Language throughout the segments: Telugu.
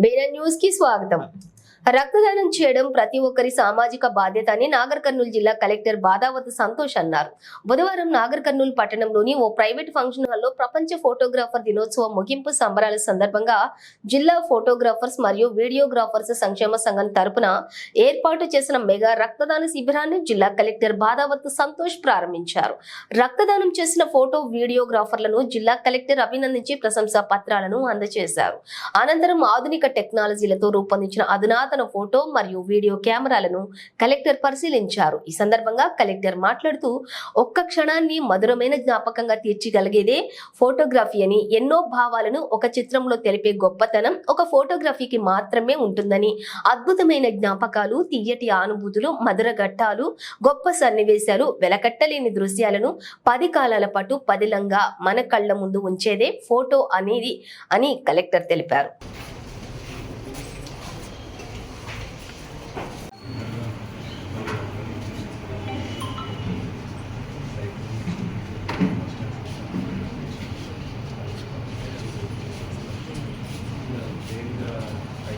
బేనా న్యూస్ కి స్వాగతం రక్తదానం చేయడం ప్రతి ఒక్కరి సామాజిక బాధ్యత అని నాగర్ కర్నూలు జిల్లా కలెక్టర్ బాదావత్ సంతోష్ అన్నారు. బుధవారం నాగర్ కర్నూలు పట్టణంలోని ఓ ప్రైవేట్ ఫంక్షన్ హాల్లో ప్రపంచ ఫోటోగ్రాఫర్ దినోత్సవం ముగింపు సంబరాల సందర్భంగా జిల్లా ఫోటోగ్రాఫర్స్ మరియు వీడియోగ్రాఫర్స్ సంక్షేమ సంఘం తరపున ఏర్పాటు చేసిన మెగా రక్తదాన శిబిరాన్ని జిల్లా కలెక్టర్ బాదావత్ సంతోష్ ప్రారంభించారు. రక్తదానం చేసిన ఫోటో వీడియోగ్రాఫర్లను జిల్లా కలెక్టర్ అభినందించి ప్రశంసా పత్రాలను అందజేశారు. అనంతరం ఆధునిక టెక్నాలజీలతో రూపొందించిన అతను ఫోటో మరియు వీడియో కెమెరాలను కలెక్టర్ పరిశీలించారు. ఈ సందర్భంగా కలెక్టర్ మాట్లాడుతూ ఒక్క క్షణాన్ని మధురమైన జ్ఞాపకంగా తీర్చిగలిగేదే ఫోటోగ్రఫీ అని ఎన్నో భావాలను ఒక చిత్రంలో తెలిపే గొప్పతనం ఒక ఫోటోగ్రఫీకి మాత్రమే ఉంటుందని. అద్భుతమైన జ్ఞాపకాలు తీయటి అనుభూతులు మధుర ఘట్టాలు గొప్ప సన్నివేశాలు వెలకట్టలేని దృశ్యాలను పది కాలాల పాటు పదిలంగా మన కళ్ళ ముందు ఉంచేదే ఫోటో అనేది అని కలెక్టర్ తెలిపారు.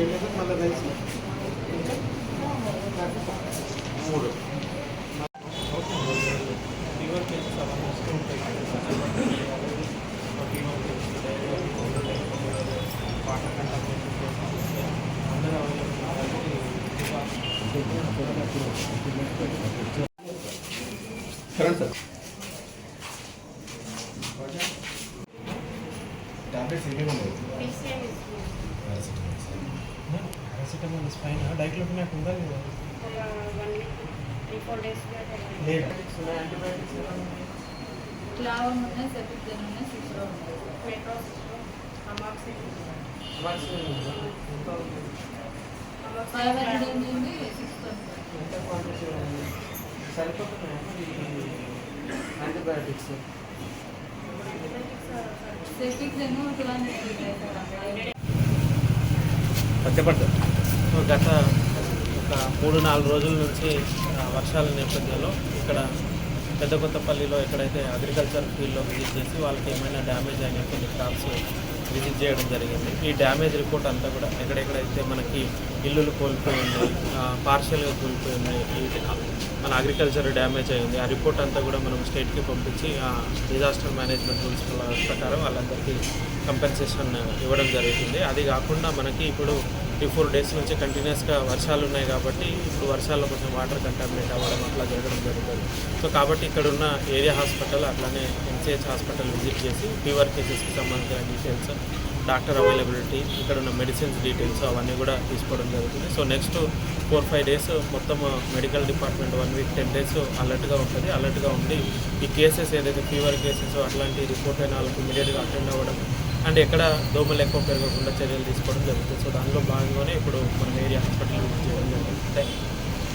మళ్ళీ కలిసి మూడు ఫీవర్ కేసెస్ అవన్నీ వస్తూ ఉంటాయి fever cases water contamination cases అందరూ అవైలబుల్ కాబట్టి కరెంట్ సార్ టాబ్లెట్స్ ఏమేమి ఉన్నాయి పారాసిటమాల్ స్పైన్ డైక్లోఫినాక్ ఉందా లేదా లేదా ఫ్లవర్ ఉన్నాయి ఉన్నాయి ఫైవ్ హండ్రెడ్ ఉంది సిక్స్ సరిపోతున్నాయా యాంటీబయాటిక్స్ చెప్పండి గత ఒక మూడు నాలుగు రోజుల నుంచి వర్షాల నేపథ్యంలో ఇక్కడ పెద్ద కొత్తపల్లిలో ఎక్కడైతే అగ్రికల్చర్ ఫీల్డ్లో విజిట్ చేసి వాళ్ళకి ఏమైనా డ్యామేజ్ అయినటువంటి క్రాప్స్ విజిట్ చేయడం జరిగింది. ఈ డ్యామేజ్ రిపోర్ట్ అంతా కూడా ఎక్కడెక్కడైతే మనకి ఇల్లులు కోల్పోయి ఉన్నాయి పార్షియల్గా కోల్పోయి ఉన్నాయి మన అగ్రికల్చర్ డ్యామేజ్ అయింది. ఆ రిపోర్ట్ అంతా కూడా మనం స్టేట్కి పంపించి ఆ డిజాస్టర్ మేనేజ్మెంట్ రూల్స్ ప్రకారం వాళ్ళందరికీ కంపెన్సేషన్ ఇవ్వడం జరుగుతుంది. అది కాకుండా మనకి ఇప్పుడు త్రీ ఫోర్ డేస్ నుంచి కంటిన్యూస్గా వర్షాలు ఉన్నాయి కాబట్టి ఇప్పుడు వర్షాల్లో కొంచెం వాటర్ కంటామినేట్ అవ్వడం అట్లా జరగడం జరుగుతుంది. సో కాబట్టి ఇక్కడ ఉన్న ఏరియా హాస్పిటల్ అట్లానే ఎన్సిహెచ్ హాస్పిటల్ విజిట్ చేసి ఫీవర్ కేసెస్కి సంబంధించిన డీటెయిల్స్ డాక్టర్ అవైలబిలిటీ ఇక్కడ ఉన్న మెడిసిన్స్ డీటెయిల్స్ అవన్నీ కూడా తీసుకోవడం జరుగుతుంది. So next four five days మొత్తం medical department one week ten days అలర్ట్గా ఉంటుంది. అలర్ట్గా ఉండి ఈ కేసెస్ ఏదైతే ఫీవర్ కేసెస్ అట్లాంటి రిపోర్ట్ అయిన వాళ్ళకి ఇమీడియట్గా అటెండ్ అవ్వడం అండ్ ఎక్కడ దోమలు ఎక్కువ పెరగకుండా చర్యలు తీసుకోవడం జరుగుతుంది. సో దానిలో భాగంగానే ఇప్పుడు మనం ఏరియా హాస్పిటల్ చేయడం జరుగుతుంది థ్యాంక్ యూ